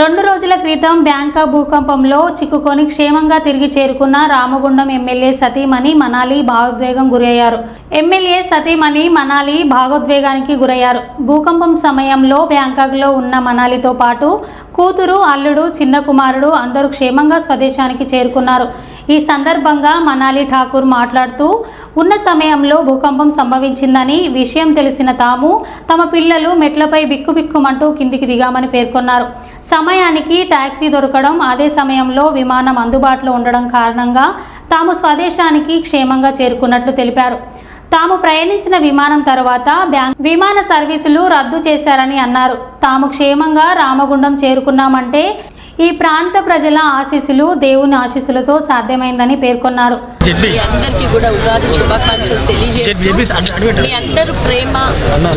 రెండు రోజుల క్రితం బ్యాంకా భూకంపంలో చిక్కుకొని క్షేమంగా తిరిగి చేరుకున్న రామగుండం ఎమ్మెల్యే సతీమణి మనాలి భావోద్వేగం గురయ్యారు. ఎమ్మెల్యే సతీమణి మనాలి భావోద్వేగానికి గురయ్యారు. భూకంపం సమయంలో బ్యాంకాక్లో ఉన్న మనాలితో పాటు కూతురు అల్లుడు చిన్న కుమారుడు అందరూ క్షేమంగా స్వదేశానికి చేరుకున్నారు. ఈ సందర్భంగా మనాలి ఠాకూర్ మాట్లాడుతూ ఉన్న సమయంలో భూకంపం సంభవించిందని విషయం తెలిసిన తాము తమ పిల్లలు మెట్లపై బిక్కుబిక్కుమంటూ కిందికి దిగామని పేర్కొన్నారు. సమయానికి టాక్సీ దొరకడం అదే సమయంలో విమానం అందుబాటులో ఉండడం కారణంగా తాము స్వదేశానికి క్షేమంగా చేరుకున్నట్లు తెలిపారు. తాము ప్రయాణించిన విమానం తర్వాత బ్యాంక్ విమాన సర్వీసులు రద్దు చేశారని అన్నారు. తాము క్షేమంగా రామగుండం చేరుకున్నామంటే ఈ ప్రాంత ప్రజల ఆశీస్సులు దేవుని ఆశీస్సులతో సాధ్యమైందని పేర్కొన్నారు. మీ అందరికీ కూడా ఉగాది శుభాకాంక్షలు తెలియజేస్తూ మీ అందరూ ప్రేమ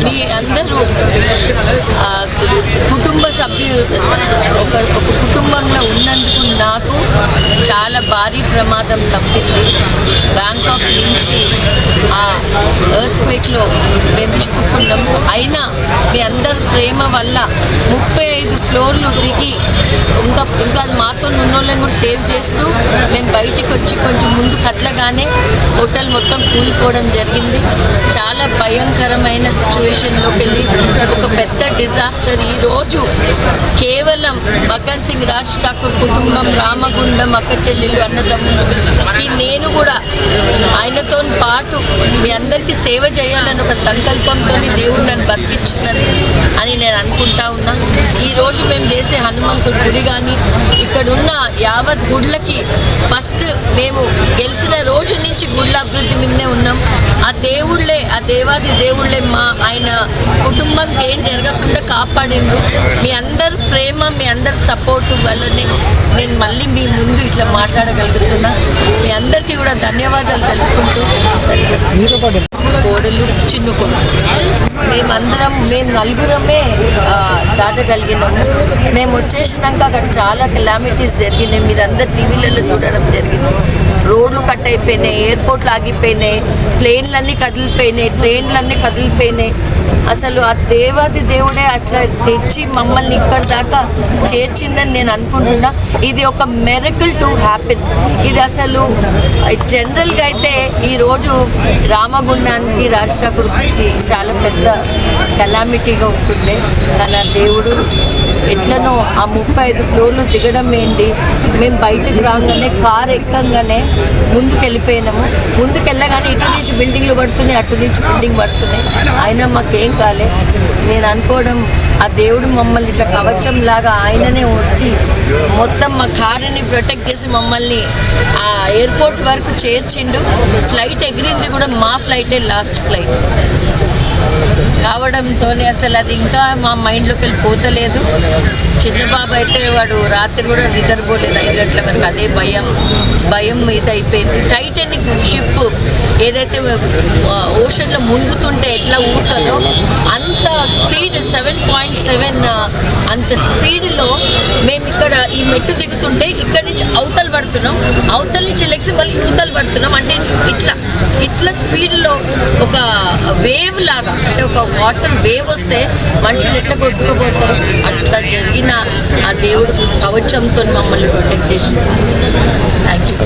మీ అందరూ కుటుంబ ఒక ఒక కుటుంబంలో ఉన్నందుకు నాకు చాలా భారీ ప్రమాదం తప్పింది. బ్యాంకాక్ నుంచి ఆ ఎర్త్ క్వేక్లో మేము చిక్కుకున్నాము అయినా మీ అందరి ప్రేమ వల్ల ముప్పై ఐదు ఫ్లోర్లు దిగి ఇంకా ఇంకా మాతో ఉన్నోళ్ళని కూడా సేవ్ చేస్తూ మేము బయటికి వచ్చి కొంచెం ముందు కట్లగానే హోటల్ మొత్తం కూలిపోవడం జరిగింది. చాలా భయంకరమైన సిచ్యువేషన్లోకి వెళ్ళి ఒక పెద్ద డిజాస్టర్ ఈరోజు కేవలం మకన్ సింగ్ రాజ్ ఠాకూర్ కుటుంబం రామగుండం అక్క చెల్లెలు అన్నదమ్ములు. ఈ నేను కూడా ఆయనతో పాటు మీ అందరికీ సేవ చేయాలని ఒక సంకల్పంతో దేవుడు నన్ను బతికించిందని అని నేను అనుకుంటా ఉన్నా. ఈరోజు మేము చేసే హనుమంతుడి గుడి కానీ ఇక్కడున్న యావత్ గుడ్లకి ఫస్ట్ మేము గెలిచిన రోజు నుంచి గుళ్ళ అభివృద్ధి మీదనే ఉన్నాం. ఆ దేవుళ్ళే ఆ దేవాది దేవుళ్ళే మా ఆయన కుటుంబంకి ఏం జరగకుండా కాపాడిండు. మీ అందరు ప్రేమ మీ అందరి సపోర్ట్ వల్లనే నేను మళ్ళీ మీ ముందు ఇట్లా మాట్లాడగలుగుతున్నా. మీ అందరికీ కూడా ధన్యవాదాలు తెలుపుకుంటూ. కోడలు చిన్న కొడుకు. మేమందరం మేము నలుగురమే దాటగలిగినాము. మేము వచ్చేసినాక అక్కడ చాలా కెలామిటీస్ జరిగినాయి. మీరు అందరు టీవీలలో చూడడం జరిగింది. రోడ్లు కట్ అయిపోయినాయి ఎయిర్పోర్ట్లు ఆగిపోయినాయి ప్లేన్లన్నీ కదిలిపోయినాయి ట్రైన్లన్నీ కదిలిపోయినాయి. అసలు ఆ దేవాది దేవుడే అట్లా తెచ్చి మమ్మల్ని ఇక్కడ దాకా చేర్చిందని నేను అనుకుంటున్నా. ఇది ఒక మెరకల్ టు హ్యాపెన్ ఇది అసలు జనరల్గా అయితే ఈరోజు రామగుండానికి రాష్ట్రకుడికి చాలా పెద్ద కలామిటీగా ఉంటుండే. కానీ దేవుడు ఎట్లనో ఆ ముప్పై ఐదు ఫ్లోర్లు దిగడం ఏంటి? మేము బయటకు రాగానే కార్ ఎక్కంగానే ముందుకు వెళ్ళిపోయినాము ముందుకు వెళ్ళగానే ఇటు నుంచి బిల్డింగ్లు పడుతున్నాయి అటు నుంచి బిల్డింగ్ పడుతున్నాయి. అయినా మాకేం కాలే. నేను అనుకోవడం ఆ దేవుడు మమ్మల్ని ఇట్లా కవచం లాగా ఆయననే వచ్చి మొత్తం మా కారుని ప్రొటెక్ట్ చేసి మమ్మల్ని ఆ ఎయిర్పోర్ట్ వరకు చేర్చిండు. ఫ్లైట్ ఎగిరింది కూడా మా ఫ్లైటే లాస్ట్ ఫ్లైట్ కావడంతో అసలు అది ఇంకా మా మైండ్లోకి వెళ్ళి పోతలేదు. చిన్నబాబు అయితే వాడు రాత్రి కూడా నిద్రపోలేదు ఐదు గంటల వరకు. అదే భయం భయం ఇది అయిపోయింది టైటానిక్ షిప్ ఏదైతే ఓషన్లో మునుగుతుంటే ఎట్లా ఊగుతుందో అంత స్పీడ్ సెవెన్ పాయింట్ సెవెన్ అంత స్పీడ్లో మేము ఇక్కడ ఈ మెట్టు దిగుతుంటే ఇక్కడ నుంచి అవతలు పడుతున్నాం. అవతల నుంచి లెగ్స్ మళ్ళీ యువతలు పడుతున్నాం. అంటే ఇట్లా ఇట్లా స్పీడ్లో ఒక వేవ్ లాగా అంటే ఒక వాటర్ వేవ్ వస్తే మనుషులు ఎట్లా కొట్టుకుపోతారు? అట్లా జరిగిన ఆ దేవుడు కవచంతో మమ్మల్ని ప్రొటెక్ట్ చేసి థ్యాంక్ యూ